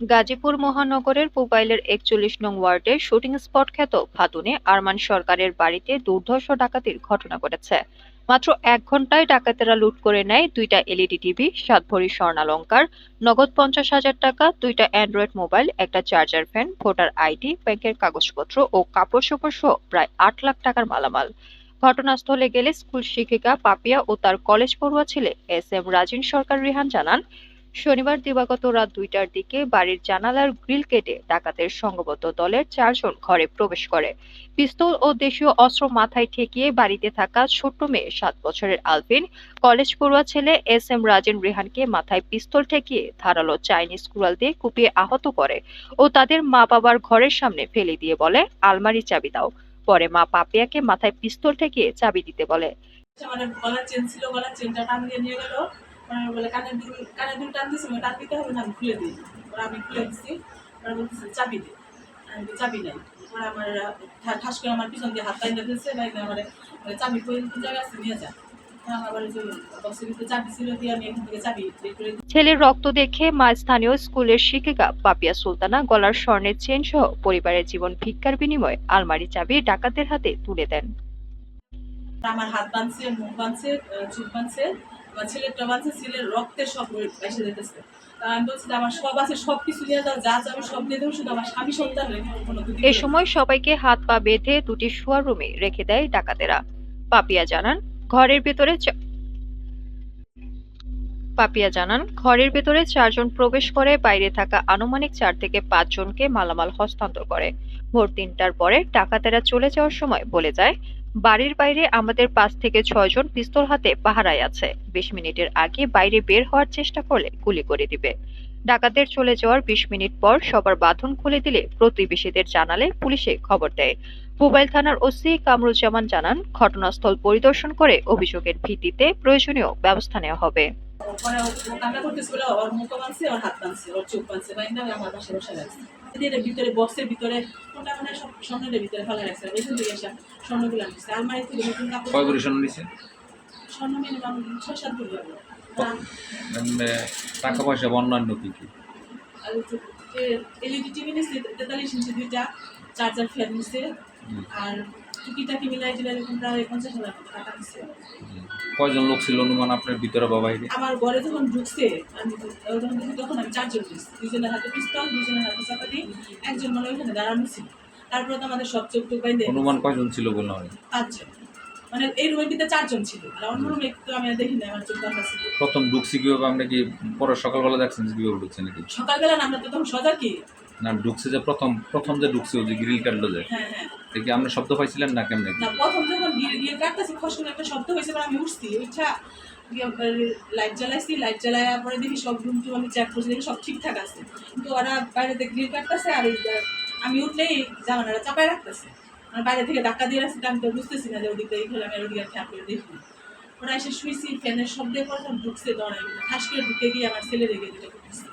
গাজীপুর মহানগরের পুবাইলের একচল্লিশ নং ওয়ার্ডের শুটিং স্পট খ্যাত ভাতুনে আরমান সরকারের বাড়িতে দুর্ধর্ষ ডাকাতির ঘটনা ঘটেছে। মাত্র এক ঘন্টায় ডাকাতেরা লুট করে নেয় দুইটা এলইডি টিভি সাত ভরি স্বর্ণালঙ্কার, নগদ পঞ্চাশ হাজার টাকা, দুইটা অ্যান্ড্রয়েড মোবাইল, একটা চার্জার ফ্যান, ভোটার আইডি, ব্যাংকের কাগজপত্র ও কাপড় চোপড় সহ প্রায় আট লাখ টাকার মালামাল। ঘটনাস্থলে গেলে স্কুল শিক্ষিকা পাপিয়া ও তার কলেজ পড়ুয়া ছেলে এস এম রাজিন সরকার রিহান জানান শনিবার দিবাগত রাত দুইটার দিকে বাড়ির জানালার গ্রিল কেটে ডাকাতের সংঘবদ্ধ দলের চারজন ঘরে প্রবেশ করে। পিস্তল ও দেশীয় অস্ত্র মাথায় ঠেকিয়ে বাড়িতে থাকা ছোট্ট মেয়ে সাত বছরের আলভিন, কলেজ পড়ুয়া ছেলে এস এম রাজেন রেহানকে মাথায় পিস্তল ঠেকিয়ে ধারালো চাইনিজ কুড়াল দিয়ে কুপিয়ে আহত করে ও তাদের মা বাবার ঘরের সামনে ফেলে দিয়ে বলে আলমারি চাবি দাও। পরে মা পাপিয়াকে মাথায় পিস্তল ঠেকিয়ে চাবি দিতে বলে। গলার চেন ছিল গলার চেনটা টান দিয়ে নিয়ে গেল। বলে কানের দুল কানের দুল টান দিয়েছে টান দিতে হবে না আমি খুলে দিই। ওরা আমি খুলে দিচ্ছি ওরা বলতেছে চাবি দে। আমি চাবি নাই। ওরা আমার ঠাস করে আমার পিছন দিয়ে হাত দিয়েছে আমার চাবি কোন আছে নিয়ে যা। ছেলের রক্ত দেখে মা স্থানীয় স্কুলের শিক্ষিকা পাপিয়া সুলতানা গলার স্বর্ণের চেন সহ পরিবারের জীবন ভিক্ষার বিনিময়ে আলমারি চাবি ডাকাতের হাতে তুলে দেন। আমার হাত বাঁধছে মুখ বাঁধছে চুল বাঁধছে। আমার ছেলের রক্তের সব এসে যেতেছে এ সময় সবাইকে হাত পা বেঁধে দুটি শোয়ার রুমে রেখে দেয় ডাকাতেরা। পাপিয়া জানান ঘরের ভেতরে পাপিয়া জানান, ঘরের ভেতরে চারজন প্রবেশ করে, বাইরে থাকা আনুমানিক চার থেকে পাঁচ জনকে মালামাল হস্তান্তর করে। ভোর তিনটার পরে ডাকাতেরা চলে যাওয়ার সময় বলে যায়, বাড়ির বাইরে আমাদের পাঁচ থেকে ছয় জন পিস্তল হাতে পাহারায় আছে। বিশ মিনিটের আগে বাইরে বের হওয়ার চেষ্টা করলে গুলি করে দিবে। ডাকাতের চলে যাওয়ার বিশ মিনিট পর সবার বাঁধন খুলে দিলে প্রতিবেশীদের জানালে পুলিশে খবর দেয়। মোবাইল থানার ওসি কামরুজ্জামান জানান, ঘটনাস্থল পরিদর্শন করে অভিযোগের ভিত্তিতে প্রয়োজনীয় ব্যবস্থা নেওয়া হবে। পরে কান্না করতেছিল ওর মুখ মানছে ওর হাত মানছে ওর চোখ বাঁধছে বাইন্দা আমার পাশে বসে রাখছে। এটা ভিতরে বক্সের ভিতরে ওটা মানে সব স্বর্ণের ভিতরে ফেলা রাখছে এখান থেকে এসে স্বর্ণগুলো আনছে। আলমারি থেকে নতুন কাপড় স্বর্ণ নিছে? স্বর্ণ মিনিমাম ছয় সাত মানে টাকা পয়সা অন্যান্য কি কি? এলইডি টিভি নিচ্ছে তেতাল্লিশ ইঞ্চি দুইটা চার্জার ফ্যান নিচ্ছে। আর টুকিটাকি মিলাই টিলাই এরকম প্রায় পঞ্চাশ হাজার টাকা নিচ্ছে কয়জন লোক ছিল অনুমান আপনার ভিতরে বা বাইরে? আমার ঘরে যখন ঢুকছে আমি তো- যখন তখন আমি চারজন ঢুকছি দুজনের হাতে পিস্তল দুজনের হাতে চাপাতি একজন মনে ওখানে দাঁড়ানো ছিল। তারপরে তো আমাদের সব চোখ টোক বাইন্দে অনুমান কয়জন ছিল বলে হয় পাঁচজন। মানে এই রুমের চারজন ছিল। আর অন্য রুমে তো আমি দেখি না আমার চোখ প্রথম ঢুকছি কীভাবে আমরা কি পরে সকালবেলা দেখছেন কীভাবে ঢুকছে নাকি? সকালবেলা না আমরা তো তখন সজাগ কি? না ঢুকছে যে প্রথম প্রথম যে ঢুকছে ওই যে গ্রিল কাটলো যে হ্যাঁ হ্যাঁ। দেখি আমরা শব্দ পাইছিলেন না কেমনে না প্রথম যখন গিয়ে কাটতেছি খস একটা শব্দ হয়েছে আমি উঠছি উঠছা লাইট জ্বালাইছি লাইট জ্বালাইয়া পরে দেখি সব রুম টুম আমি চেক করছি দেখি সব ঠিকঠাক আছে। কিন্তু ওরা বাইরে গ্রিল কাটতেছে আর আমি উঠলেই জামানারা চাপায় রাখতেছে। মানে বাইরে থেকে ধাক্কা দিয়ে রাখছি আমি তো বুঝতেছি না যে ওদিকে এই হলে আমি ওদিকে খেয়াল করে দেখি। ওরা এসে শুয়েছি ফ্যানের শব্দে পরে ঢুকছে দৌড়াই ঠাস করে ঢুকে গিয়ে আমার ছেলে রেগে যেটা করতেছে।